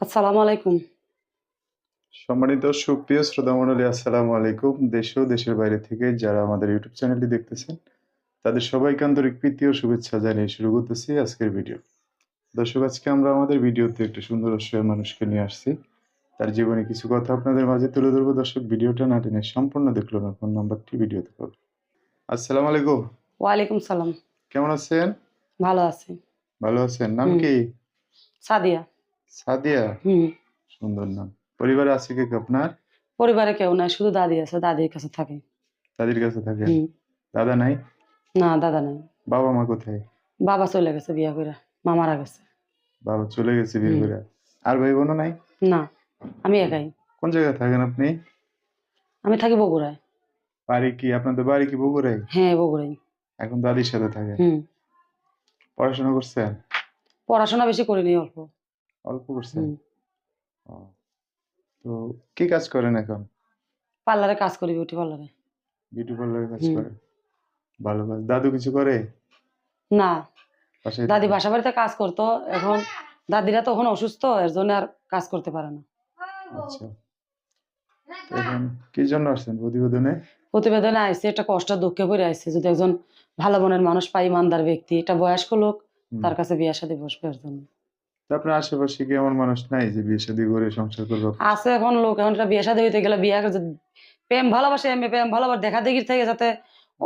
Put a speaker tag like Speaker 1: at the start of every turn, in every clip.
Speaker 1: আসসালামু আলাইকুম।
Speaker 2: সম্মানিত সুপ্রিয় শ্রোতা মণ্ডলী আসসালামু আলাইকুম। দেশ ও দেশের বাইরে থেকে যারা আমাদের ইউটিউব চ্যানেলটি দেখতেছেন তাদের সবাইকে আন্তরিক প্রীতি ও শুভেচ্ছা জানিয়ে শুরু করতেছি আজকের ভিডিও। দর্শক আজকে আমরা আমাদের ভিডিওতে একটি সুন্দর অসহায় মানুষকে নিয়ে আসছি। তার জীবনে কিছু কথা আপনাদের মাঝে তুলে ধরবো। দর্শক ভিডিওটা না টেনে সম্পূর্ণ দেখল না ফোন নাম্বারটি ভিডিওতে পাবে আসসালামু আলাইকুম।
Speaker 1: ওয়ালাইকুম সালাম।
Speaker 2: কেমন আছেন?
Speaker 1: ভালো আছি।
Speaker 2: ভালো আছেন। নাম কি?
Speaker 1: সাদিয়া।
Speaker 2: সাদিয়া? সুন্দর নাম। পরিবারে আছে কি আপনার?
Speaker 1: পরিবারে কেউ নাই শুধু দাদি আছে দাদির কাছে থাকে।
Speaker 2: দাদির কাছে থাকে? দাদা নাই?
Speaker 1: না দাদা নাই।
Speaker 2: বাবা মা কোথায়?
Speaker 1: বাবা চলে গেছে বিয়া করে মা মারা গেছে।
Speaker 2: বাবা চলে গেছে বিয়ে করে? আর ভাই বোনও নাই?
Speaker 1: না আমি একাই।
Speaker 2: কোন জায়গায় থাকেন আপনি?
Speaker 1: আমি থাকি বগুড়ায়।
Speaker 2: বাড়ি কি আপনাদের বাড়ি কি বগুড়ায়?
Speaker 1: হ্যাঁ বগুড়াই
Speaker 2: এখন দাদির সাথে
Speaker 1: হুম।
Speaker 2: পড়াশোনা করছেন?
Speaker 1: পড়াশোনা বেশি করিনি অল্প।
Speaker 2: অল্প করছেন তো কি কাজ করেন এখন?
Speaker 1: পার্লারে কাজ করি বিউটি পার্লারে।
Speaker 2: বিউটি পার্লারে কাজ। করেন? ভালো কাজ দাদু কিছু করে?
Speaker 1: না। দাদি বাসা বাড়িতে কাজ করতো এখন দাদিরা তখন অসুস্থ এর জন্য আর কাজ করতে পারে না।
Speaker 2: আচ্ছা। এখন কি জন্য আসছেন প্রতিবেদনে?
Speaker 1: প্রতিবেদনে আইসে একটা কষ্ট দুঃখে পড়ে আইসে যদি একজন ভালো মনের মানুষ পাই ইমানদার ব্যক্তি এটা বয়স্ক লোক তার কাছে বিয়ে শাদী বসবে এর জন্য।
Speaker 2: তো আপনার আশেপাশে কি এমন মানুষ নাই যে বিয়ে শাদী করে সংসার করবে?
Speaker 1: আছে এখন লোক এখন বিয়ে শাদী হইতে গেলে বিয়ে করে প্রেম ভালোবাসে এমনি প্রেম ভালোবাসা দেখা দেখির থেকে যাতে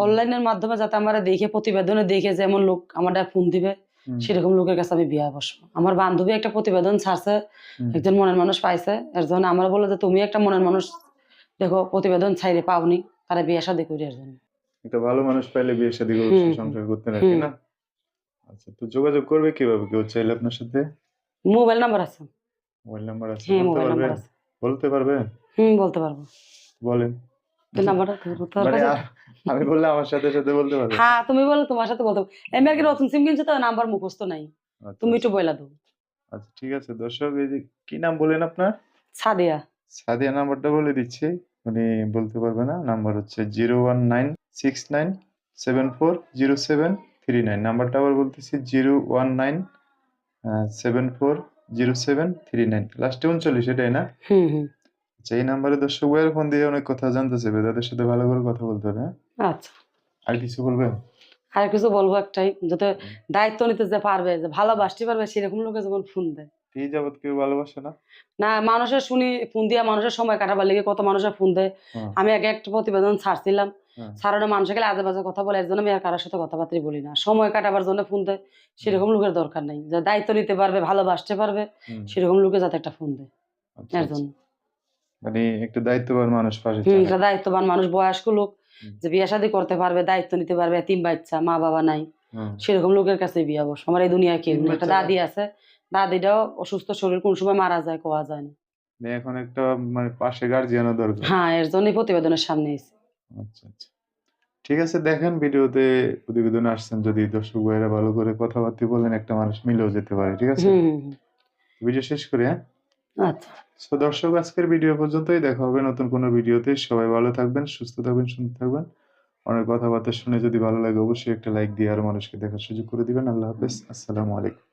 Speaker 1: অনলাইনের মাধ্যমে যাতে আমার দেখে প্রতিবেদনে দেখে যেমন লোক আমার ফোন দিবে সেরকম লোকের কাছে আমি বিয়ে বসবো। আমার বান্ধবী একটা প্রতিবেদন ছাড়ছে একজন মনের মানুষ পাইছে এর জন্য আমার বলল যে তুমি একটা মনের মানুষ দেখো প্রতিবেদন ছাইরে পাওনি তারা বিয়ে শাদী করি এর জন্য।
Speaker 2: একটা ভালো মানুষ পাইলে বিয়ে শাদী করে সংসার করতে নাকি না? আচ্ছা তো যোগাযোগ করবে কীভাবে? কেউ চাইলে আপনার সাথে?
Speaker 1: মোবাইল নাম্বার আছে।
Speaker 2: মোবাইল নাম্বার আছে
Speaker 1: হ্যাঁ মোবাইল নাম্বার আছে।
Speaker 2: বলতে পারবেন?
Speaker 1: হুম বলতে পারব।
Speaker 2: বলেন। মানে আমি বললে আমার সাথে সাথে বলতে পারবেন?
Speaker 1: হ্যাঁ তুমি বলো তোমার সাথে বলতে পারব। এমনি আর কি সিম কিনছো তো নাম্বার মুখস্থ নাই।
Speaker 2: আচ্ছা,
Speaker 1: তুমি একটু বইলা দাও।
Speaker 2: আচ্ছা ঠিক আছে। দর্শক এই যে কি নাম বলেন আপনার?
Speaker 1: সাদিয়া।
Speaker 2: সাদিয়া নাম্বারটা বলে দিচ্ছি। উনি বলতে পারবে না। নাম্বার হচ্ছে zero one nine six nine seven four zero seven three nine. নাম্বারটা আবার বলতেছি zero one nine seven four zero seven three nine লাস্টে উনচল্লিশ এটাই না? আচ্ছা এই নাম্বারে দর্শক ভাইয়ের ফোন দিয়ে অনেক কথা জানতে চাইবে তাদের সাথে ভালো করে কথা বলতে হবে হ্যাঁ?
Speaker 1: আচ্ছা।
Speaker 2: আর কিছু বলবেন?
Speaker 1: আর কিছু বলব একটাই যাতে দায়িত্ব নিতে যে পারবে যে ভালোবাসতে পারবে সেরকম লোকে যখন ফোন দেয়।
Speaker 2: এই যাবত কেউ ভালোবাসে না?
Speaker 1: না মানুষের শুনি ফোন দিয়া মানুষের সময় কাটাবার লেগে কত মানুষের ফোন দেয়। আমি আগে একটা প্রতিবেদন ছাড়ছিলাম। সারানো মানুষের গেলে আজে বাজে কথা বলে এর জন্য আমি আর কারোর সাথে কথাবার্তা বলি না। সময় কাটাবার জন্য ফোন দেয় সেরকম লোকের দরকার নেই। যে দায়িত্ব নিতে পারবে ভালোবাসতে পারবে সেরকম লোকে যাতে একটা ফোন দেয়।
Speaker 2: আচ্ছা,
Speaker 1: এর
Speaker 2: আচ্ছা।
Speaker 1: জন্য।
Speaker 2: মানে একটা দায়িত্ববান মানুষ পাশে থাকে।
Speaker 1: একটা দায়িত্ববান মানুষ বয়স্ক লোক যে বিয়ে শাদী করতে পারবে দায়িত্ব নিতে পারবে তিন বাচ্চা মা বাবা নাই সেরকম লোকের কাছে বিয়ে বস। আমার এই দুনিয়ায় কেউ একটা দাদি আছে দাদিটাও অসুস্থ শরীর কোন সময় মারা যায় কোয়া যায় না।
Speaker 2: এখন একটা মানে পাশে গার্জিয়ানও দরকার।
Speaker 1: হ্যাঁ এর জন্যই প্রতিবেদনের সামনে এসেছি।
Speaker 2: আচ্ছা আচ্ছা। ঠিক আছে দেখেন ভিডিওতে প্রতিবেদন আসছেন যদি দর্শক ভাইয়েরা ভালো করে কথাবার্তা বলেন একটা মানুষ মিলেও যেতে পারে ঠিক আছে। ভিডিও শেষ করে হ্যাঁ?
Speaker 1: আচ্ছা।
Speaker 2: তো দর্শক আজকের ভিডিও পর্যন্তই। দেখা হবে নতুন কোনো ভিডিওতে। সবাই ভালো থাকবেন সুস্থ থাকবেন শুনতে থাকবেন। অনেক কথাবার্তা শুনে যদি ভালো লাগে অবশ্যই একটা লাইক দিয়ে আরও মানুষকে দেখার সুযোগ করে দিবেন। আল্লাহ হাফেজ। আসসালামু আলাইকুম।